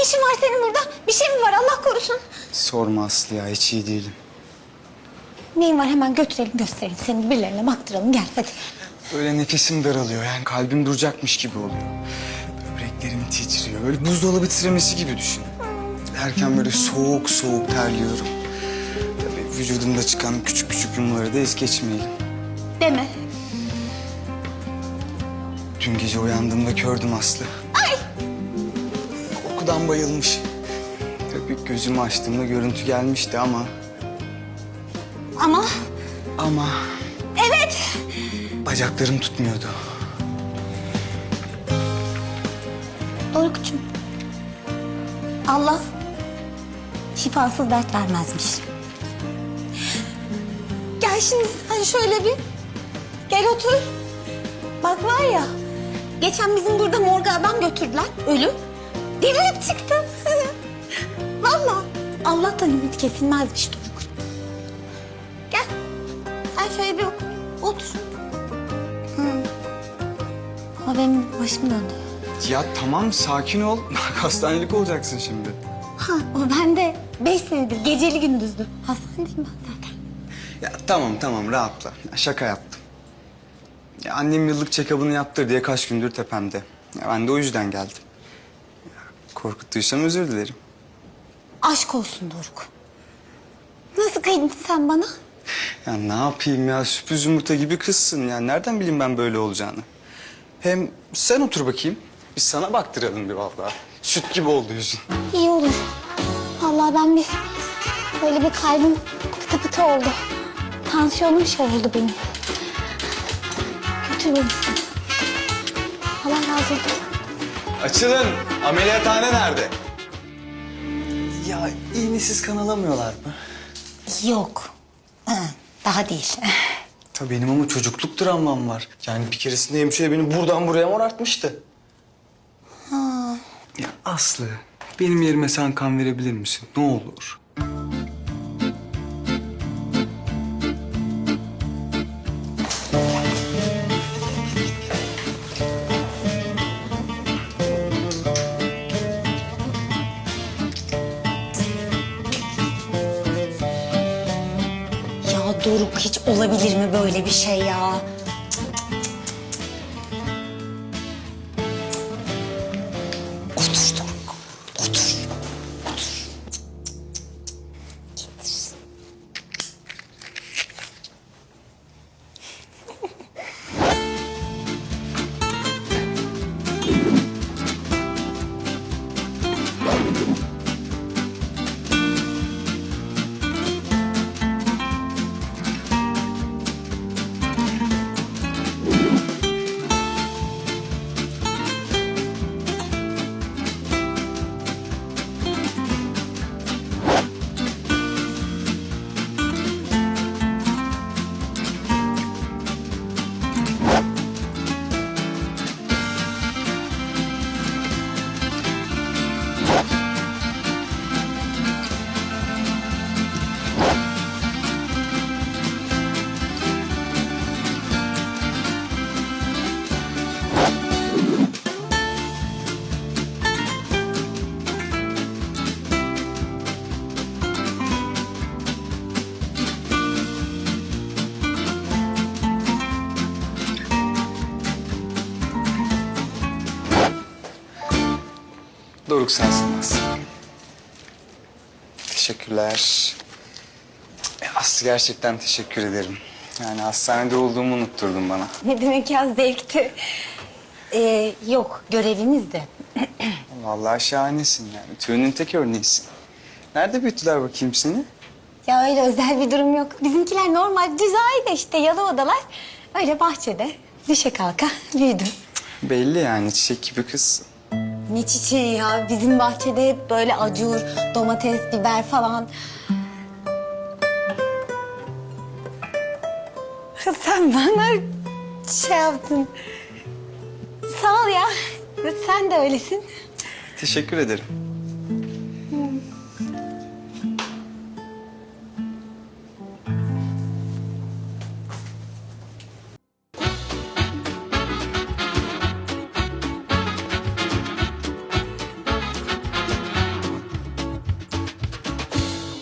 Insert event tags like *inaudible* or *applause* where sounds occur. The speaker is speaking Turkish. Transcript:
Ne işin var senin burada? Bir şey mi var Allah korusun? Sorma Aslı ya hiç iyi değilim. Neyin var hemen götürelim gösterelim. Seni birilerine baktıralım gel hadi. Böyle nefesim daralıyor yani kalbim duracakmış gibi oluyor. Böbreklerim titriyor. Böyle buzdolabı titremesi gibi düşün. Derken böyle soğuk soğuk terliyorum. Tabii vücudumda çıkan küçük küçük yumruları da es geçmeyelim. Deme. Dün gece uyandığımda kördüm Aslı. Korkudan bayılmış. Tabii gözümü açtığımda görüntü gelmişti ama... Ama Ama evet. bacaklarım tutmuyordu. Doruk'cum. Allah şifasız dert vermezmiş. Gel şimdi sen şöyle bir gel otur. Bak var ya geçen bizim burada morga adam götürdüler ölü. Devirip çıktı. *laughs* Vallahi Allah'tan ümit kesilmezmiş Doruk. Gel sen şöyle bir otur. Hı. Ama benim başım döndü. Ya tamam sakin ol. *laughs* Hastanelik olacaksın şimdi. Ha, o bende beş senedir geceli gündüzlü. Hastanedeyim ben zaten. Ya tamam tamam rahatla. Ya, şaka yaptım. Ya, annem yıllık check-up'ını yaptır diye kaç gündür tepemde. Ya, ben de o yüzden geldim. Korkuttuysam özür dilerim. Aşk olsun Doruk. Nasıl kıydın sen bana? Ya ne yapayım ya sürpriz yumurta gibi kızsın. Ya nereden bileyim ben böyle olacağını. Hem sen otur bakayım. Biz sana baktıralım bir vallahi. Süt gibi oldu yüzün. İyi olur. Vallahi ben bir böyle bir kalbim pıtı pıtı oldu. Tansiyonum şey oldu benim. Götür beni. Allah razı olsun. Açılın. Ameliyathane nerede? Ya iğnesiz kan alamıyorlar mı? Yok. Ha, daha değil. Tabii benim ama çocukluk travmam var. Yani bir keresinde hemşire beni buradan buraya morartmıştı. Ya Aslı, benim yerime sen kan verebilir misin? Ne olur. Doruk hiç olabilir mi böyle bir şey ya? Otur Doruk. Doruk sensin Aslı. Teşekkürler. E, Aslı gerçekten teşekkür ederim. Yani hastanede olduğumu unutturdun bana. Ne demek ya zevkti. Ee, yok görevimiz de. Vallahi şahanesin yani. Türünün tek örneğisin. Nerede büyüttüler bakayım seni? Ya öyle özel bir durum yok. Bizimkiler normal düz aile işte yalı odalar. Öyle bahçede düşe kalka büyüdüm. Belli yani çiçek gibi kızsın. Ne çiçeği ya bizim bahçede hep böyle acur, domates, biber falan. *laughs* Sen bana şey yaptın. Sağ ol ya. Sen de öylesin. Teşekkür ederim.